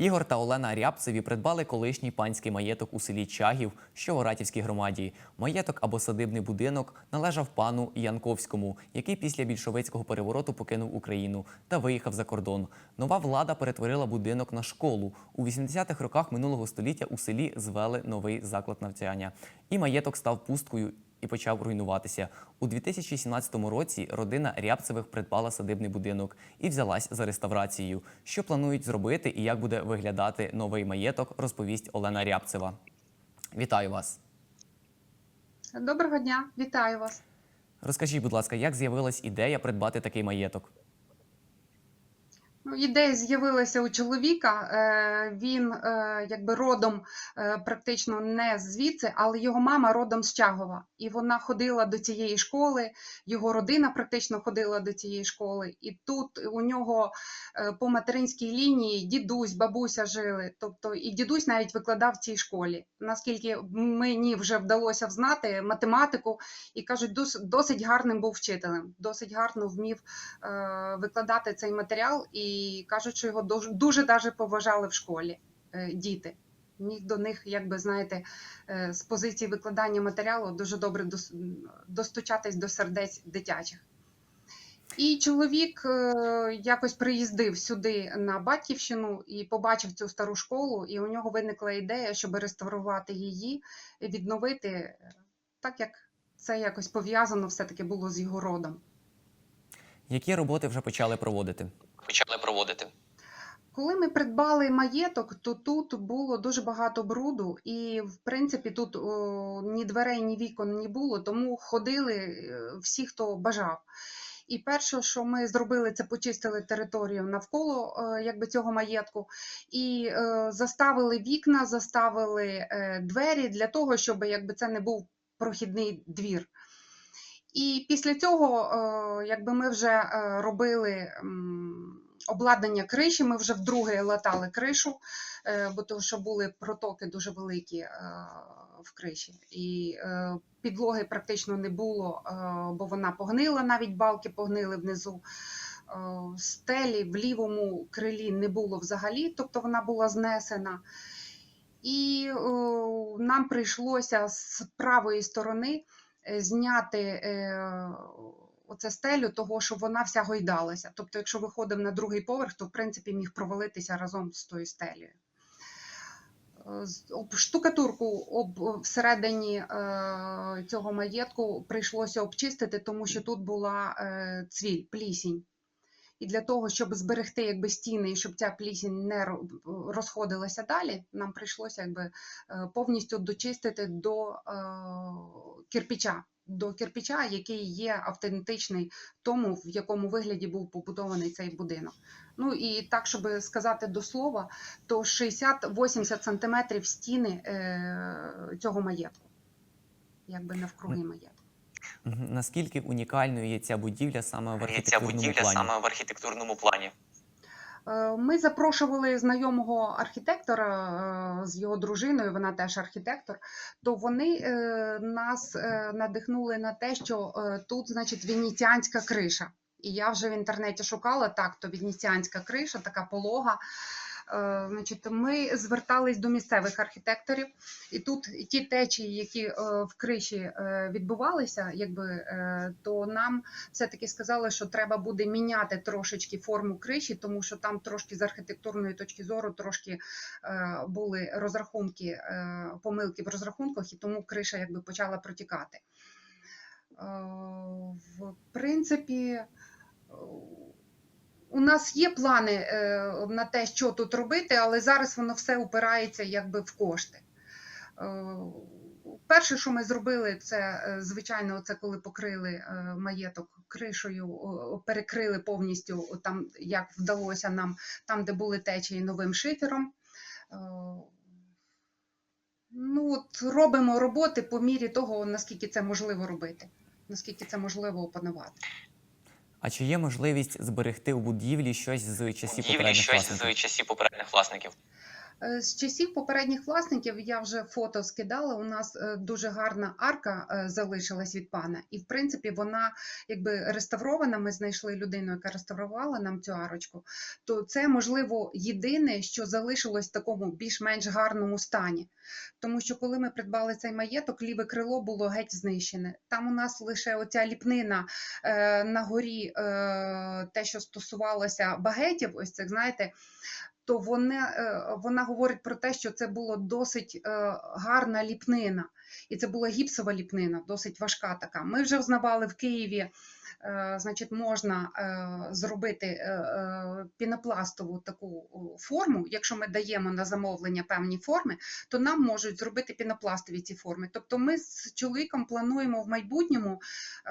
Ігор та Олена Рябцеві придбали колишній панський маєток у селі Чагів, що в Оратівській громаді. Маєток або садибний будинок належав пану Янковському, який після більшовицького перевороту покинув Україну та виїхав за кордон. Нова влада перетворила будинок на школу. У 80-х роках минулого століття у селі звели новий заклад навчання. І маєток став пусткою і почав руйнуватися. У 2017 році родина Рябцевих придбала садибний будинок і взялась за реставрацію. Що планують зробити і як буде виглядати новий маєток, розповість Олена Рябцева. Вітаю вас! Доброго дня, вітаю вас. Розкажіть, будь ласка, як з'явилась ідея придбати такий маєток? Ну, ідея з'явилася у чоловіка. Е, Він е, якби родом е, практично не звідси, але його мама родом з Чагова. І вона ходила до цієї школи, його родина практично ходила до цієї школи. І тут у нього по материнській лінії дідусь, бабуся жили. Тобто і дідусь навіть викладав в цій школі. Наскільки мені вже вдалося взнати математику, і кажуть, досить гарним був вчителем, досить гарно вмів викладати цей матеріал, і кажуть, що його дуже, дуже даже поважали в школі е, діти. Міг до них, якби знаєте, е, з позиції викладання матеріалу дуже добре дос- достучатись до сердець дитячих. І чоловік е, якось приїздив сюди на батьківщину і побачив цю стару школу, і у нього виникла ідея, щоб реставрувати її, відновити, так як це якось пов'язано все-таки було з його родом. Які роботи вже почали проводити? Проводити. Коли ми придбали маєток, то тут було дуже багато бруду, і в принципі тут о, ні дверей, ні вікон не було, тому ходили е, всі, хто бажав. І перше, що ми зробили, це почистили територію навколо е, якби, цього маєтку і е, заставили вікна, заставили е, двері для того, щоб якби, це не був прохідний двір. І після цього, е, якби ми вже е, робили м, обладнання криші, ми вже вдруге латали кришу, е, бо тому що були протоки дуже великі е, в криші. І е, підлоги практично не було, бо вона погнила, навіть балки погнили внизу. Стелі в лівому крилі не було взагалі, тобто вона була знесена. І о, нам прийшлося з правої сторони зняти оце стелю, того, що вона вся гойдалася. Тобто, якщо виходив на другий поверх, то в принципі міг провалитися разом з тою стелею. Штукатурку об всередині е, цього маєтку прийшлося обчистити, тому що тут була е, цвіль, плісінь. І для того, щоб зберегти якби стіни і щоб ця плісінь не розходилася далі, нам прийшлося якби е, повністю дочистити до кирпича, до кирпича, який є автентичний тому, в якому вигляді був побудований цей будинок. Ну і так, щоб сказати до слова, то 60-80 сантиметрів стіни е, цього маєтку, якби навкруги маєтку. Наскільки унікальною є ця будівля саме в Є ця будівля плані? саме в архітектурному плані. Е, Ми запрошували знайомого архітектора е, з його дружиною, вона теж архітектор. То вони е, нас надихнули на те, що тут, значить, венеціанська криша. І я вже в інтернеті шукала так, то венеціанська криша, така полога. Е, Значить, ми звертались до місцевих архітекторів, і тут ті течії, які е, в криші е, відбувалися, якби то нам все-таки сказали, що треба буде міняти трошечки форму криші, тому що там трошки з архітектурної точки зору трошки були розрахунки, помилки в розрахунках, і тому криша якби почала протікати. В принципі, у нас є плани е, на те, що тут робити, але зараз воно все упирається якби в кошти. Е, Перше, що ми зробили, це е, звичайно, це коли покрили маєток кришею, перекрили повністю там, як вдалося нам, там, де були течії новим шифером. Ну, от робимо роботи по мірі того, наскільки це можливо робити, наскільки це можливо опанувати. А чи є можливість зберегти у будівлі щось з часів Будівлі попередніх щось власників? з часів попередніх власників. Е, З часів попередніх власників я вже фото скидала. У нас е, дуже гарна арка е, залишилась від пана, і в принципі вона якби реставрована. Ми знайшли людину, яка реставрувала нам цю арочку. То це можливо єдине, що залишилось в такому більш-менш гарному стані. Тому що коли ми придбали цей маєток, ліве крило було геть знищене. Там у нас лише оця ліпнина на горі, те, що стосувалося багетів, ось цих, знаєте, то вона, е, вона говорить про те, що це була досить е, гарна ліпнина. І це була гіпсова ліпнина, досить важка така. Ми вже взнавали в Києві, значить, можна е, зробити е, е, пінопластову таку форму. Якщо ми даємо на замовлення певні форми, то нам можуть зробити пінопластові ці форми. Тобто ми з чоловіком плануємо в майбутньому е,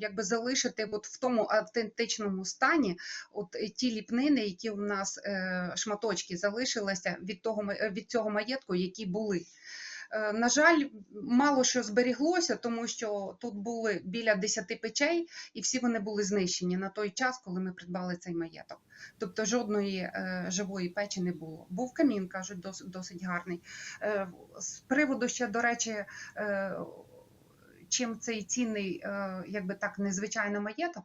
якби залишити от в тому автентичному стані от ті ліпнини, які у нас е, шматочки залишилися від, того, від цього маєтку, які були. Е, На жаль, мало що зберіглося, тому що тут були біля 10 печей, і всі вони були знищені на той час, коли ми придбали цей маєток. Тобто жодної е, живої печі не було. Був камін, кажуть, досить, досить гарний. Е, з приводу ще, до речі, чим цей цінний, якби так, незвичайно маєток,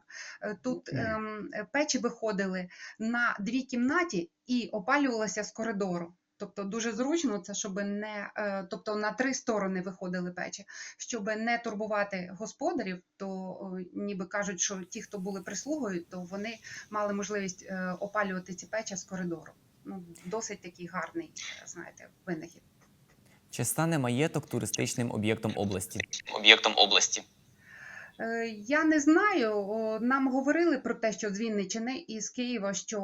тут ем, печі виходили на дві кімнаті і опалювалися з коридору. Тобто дуже зручно це, щоб не е, тобто на три сторони виходили печі, щоб не турбувати господарів, то ніби кажуть, що ті, хто були прислугою, то вони мали можливість е, опалювати ці печі з коридору. Ну, досить такий гарний, знаєте, винахід. Чи стане маєток туристичним об'єктом області? Об'єктом області. Е, Я не знаю. Нам говорили про те, що з Вінниччини і з Києва, що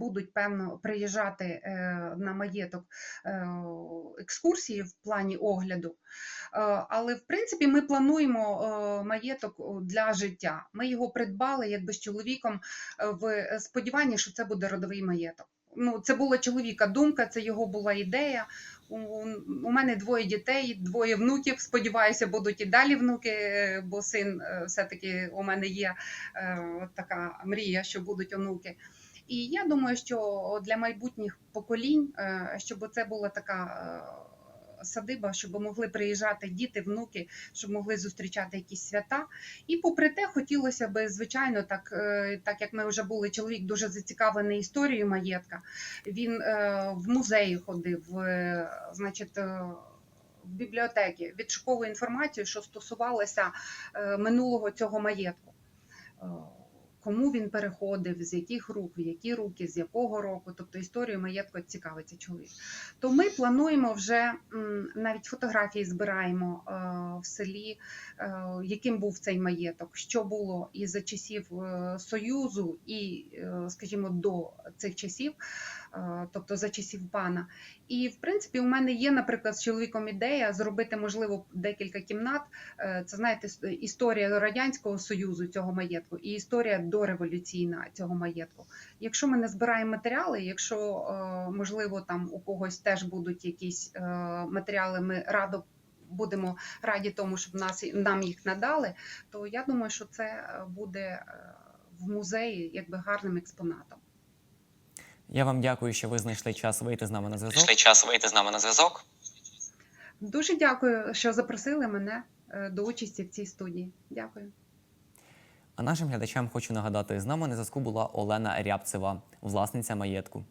будуть певно приїжджати е, на маєток е, екскурсії в плані огляду. Але в принципі ми плануємо маєток для життя. Ми його придбали якби з чоловіком в сподіванні, що це буде родовий маєток. Ну, це була чоловіка думка, це його була ідея. У, у мене двоє дітей, двоє внуків. Сподіваюся, будуть і далі внуки, е, бо син е, все-таки у мене є е, от така мрія, що будуть онуки. І я думаю, що для майбутніх поколінь, щоб це була така садиба, щоб могли приїжджати діти, внуки, щоб могли зустрічати якісь свята. І попри те, хотілося б, звичайно, так, е, так як ми вже були, чоловік дуже зацікавлений історією маєтка. Він е, в музеї ходив, е, значить. В бібліотеки відшуковую інформацію, що стосувалося е, минулого цього маєтку. Кому він переходив, з яких рук, в які руки, з якого року, тобто історію маєтку цікавиться чоловік. То ми плануємо вже навіть фотографії збираємо е, в селі, е, яким був цей маєток, що було і за часів е, Союзу, і, скажімо, до цих часів, тобто за часів пана. І в принципі, у мене є, наприклад, з чоловіком ідея зробити, можливо, декілька кімнат. Це знаєте, історія радянського союзу цього маєтку і історія дореволюційна цього маєтку. Якщо ми не збираємо матеріали, якщо е, можливо там у когось теж будуть якісь е, матеріали, ми радо. Будемо раді тому, щоб нас нам їх надали, то я думаю, що це е, буде в музеї якби гарним експонатом. Я вам дякую, що ви знайшли час вийти з нами на зв'язок. Знайшли час вийти з нами на зв'язок. Дуже дякую, що запросили мене до участі в цій студії. Дякую. А нашим глядачам хочу нагадати, з нами на зв'язку була Олена Рябцева, власниця маєтку.